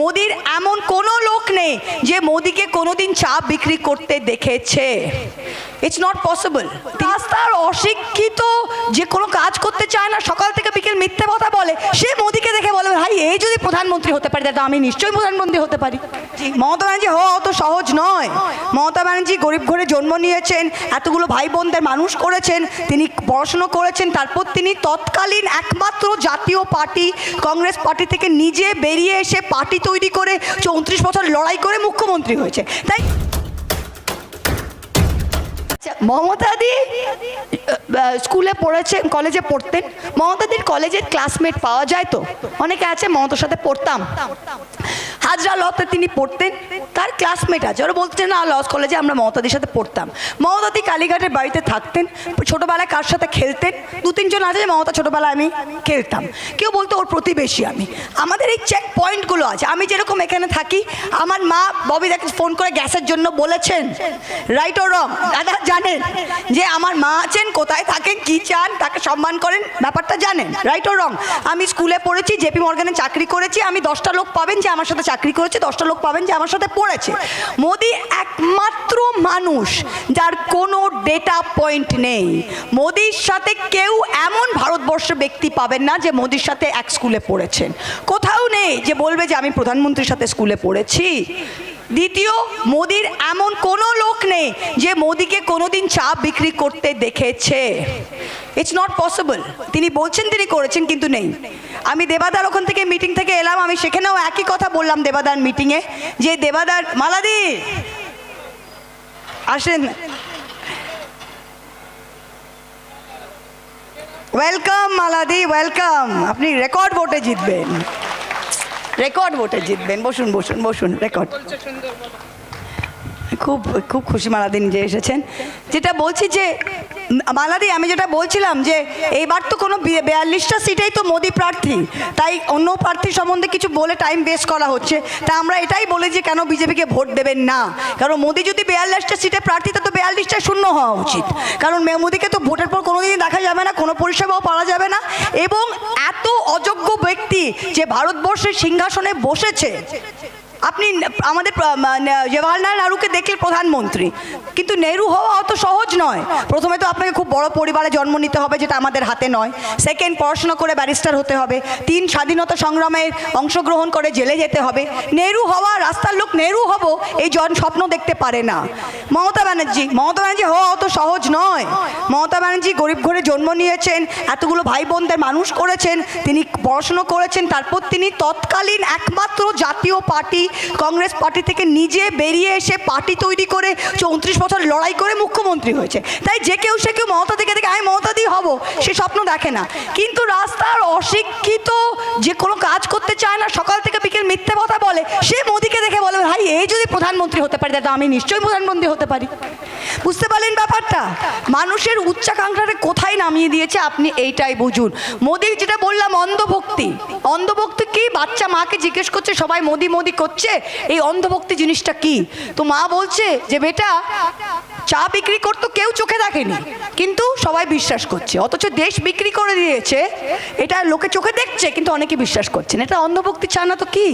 মোদির এমন কোনো লোক নেই যে মোদিকে কোনোদিন চা বিক্রি করতে দেখেছে। ইটস নট পসিবল রাস্তার অশিক্ষিত যে কোনো কাজ করতে চায় না সকাল থেকে বিকেল মিথ্যে কথা বলে সে মোদিকে দেখে বলে ভাই এই যদি প্রধানমন্ত্রী হতে পারে তাহলে আমি নিশ্চয়ই প্রধানমন্ত্রী হতে পারি। মমতা ব্যানার্জি হওয়া অত সহজ নয়। মমতা ব্যানার্জি গরিব ঘরে জন্ম নিয়েছেন এতগুলো ভাই বোনদের মানুষ করেছেন তিনি পড়াশুনো করেছেন তারপর তিনি তৎকালীন একমাত্র জাতীয় পার্টি কংগ্রেস পার্টি থেকে নিজে বেরিয়ে এসে পার্টি তৈরি করে চৌত্রিশ বছর লড়াই করে মুখ্যমন্ত্রী হয়েছে। তাই আচ্ছা, মমতাদি স্কুলে পড়েছে কলেজে পড়তেন। মমতাদির কলেজের ক্লাসমেট পাওয়া যায় তো? অনেকে আছে মমতার সাথে পড়তাম। হাজরা লতে তিনি পড়তেন। তার ক্লাসমেট আছে। ওরা বলছেন না, লস কলেজে আমরা মমতাদির সাথে পড়তাম। মমতাদি কালীঘাটের বাড়িতে থাকতেন, ছোটোবেলায় কার সাথে খেলতেন? দু, তিনজন আছে যে মমতা ছোটোবেলায় আমি খেলতাম। কেউ বলতো, ওর প্রতিবেশী আমি। আমাদের এই চেক পয়েন্টগুলো আছে। আমি যেরকম এখানে থাকি, আমার মা ববিদাকে ফোন করে গ্যাসের জন্য বলেছেন রাইট ও রং দাদা জানেন যে আমার মা আছেন, কোথায় থাকেন, কি চান, তাকে সম্মান করেন, ব্যাপারটা জানেন। রাইট ও রং আমি স্কুলে পড়েছি জেপি মর্গানে চাকরি করেছি, আমি দশটা লোক পাবেন যে আমার সাথে চাকরি করেছে, দশটা লোক পাবেন যে আমার সাথে পড়েছে মোদি একমাত্র মানুষ যার কোনো ডেটা পয়েন্ট নেই। মোদির সাথে কেউ এমন ভারতবর্ষ ব্যক্তি পাবেন না যে মোদির সাথে এক স্কুলে পড়েছেন। কোথাও নেই যে বলবে যে আমি প্রধানমন্ত্রীর সাথে স্কুলে পড়েছি। দ্বিতীয় মোদির এমন কোনো লোক নেই যে মোদিকে কোনোদিন চা বিক্রি করতে দেখেছে। ইটস নট পসিবল তিনি বলছেন, তিনি করেছেন, কিন্তু নেই। আমি দেবাদার ওখান থেকে মিটিং থেকে এলাম, আমি সেখানেও একই কথা বললাম দেবাদার মিটিংয়ে যে দেবাদার, মালাদি! আসেন। ওয়েলকাম মালাদি ওয়েলকাম আপনি রেকর্ড ভোটে জিতবেন। রেকর্ড ভোটে জিতবেন। বসুন বসুন বসুন রেকর্ড খুব খুব খুশি মালাদি নিজে এসেছেন। যেটা বলছি যে, মালাদি, আমি যেটা বলছিলাম যে, এইবার তো কোনো বিয়াল্লিশটা সিটেই তো মোদি প্রার্থী। তাই অন্য প্রার্থী সম্বন্ধে কিছু বলে টাইম ওয়েস্ট করা হচ্ছে। তা আমরা এটাই বলি যে, কেন বিজেপিকে ভোট দেবেন না? কারণ মোদি যদি বিয়াল্লিশটা সিটে প্রার্থী তা তো বিয়াল্লিশটা শূন্য হওয়া উচিত। কারণ মোদিকে তো ভোটের পর কোনোদিনই দেখা যাবে না, কোনো পরিষেবাও পাওয়া যাবে না। এবং এত অযোগ্য ব্যক্তি যে ভারতবর্ষের সিংহাসনে বসেছে আপনি আমাদের জওয়াহরলাল নেহরুকে দেখলে প্রধানমন্ত্রী। কিন্তু নেহরু হওয়া অত সহজ নয়। প্রথমে তো আপনাকে খুব বড় পরিবারে জন্ম নিতে হবে, যেটা আমাদের হাতে নয়। সেকেন্ড পড়াশোনা করে ব্যারিস্টার হতে হবে। তিন, স্বাধীনতা সংগ্রামে অংশগ্রহণ করে জেলে যেতে হবে। নেহরু হওয়া রাস্তার লোক নেহরু হব, এই জন স্বপ্ন দেখতে পারে না। মমতা ব্যানার্জি মমতা ব্যানার্জি হওয়া অত সহজ নয়। মমতা ব্যানার্জি গরিব ঘরে জন্ম নিয়েছেন, এতগুলো ভাই বোনদের মানুষ করেছেন, তিনি পড়াশুনো করেছেন, তারপর তিনি তৎকালীন একমাত্র জাতীয় পার্টি কংগ্রেস পার্টি থেকে নিজে বেরিয়ে এসে পার্টি তৈরি করে চৌত্রিশ বছর লড়াই করে মুখ্যমন্ত্রী হয়েছে। তাই যে কেউ সে কেউ মমতা থেকে দেখে, আমি মমতা দিয়ে হব সে স্বপ্ন দেখে না। কিন্তু রাস্তার অশিক্ষিত যে কোনো কাজ করতে চায় না, সকাল থেকে বিকেল মিথ্যে কথা বলে, সে মোদিকে দেখে বলে, ভাই এই যদি প্রধানমন্ত্রী হতে পারি তাহলে আমি নিশ্চয়ই প্রধানমন্ত্রী হতে পারি। বুঝতে পারলেন ব্যাপারটা? মানুষের উচ্চাকাঙ্ক্ষাটা কোথায় নামিয়ে দিয়েছে আপনি এইটাই বুঝুন। মোদি যেটা বললাম, অন্ধভক্তি। অন্ধভক্তি কি? বাচ্চা মাকে জিজ্ঞেস করছে, সবাই মোদি মোদি করছে এই অন্ধভক্তি জিনিসটা কি? তো মা বলছে যে, বেটা, চা বিক্রি করতো কেউ চোখে দেখেনি, কিন্তু সবাই বিশ্বাস করছে। অথচ দেশ বিক্রি করে দিয়েছে, এটা লোকে চোখে দেখছে, কিন্তু অনেকে বিশ্বাস করছে না। এটা অন্ধভক্তি চা না তো কি?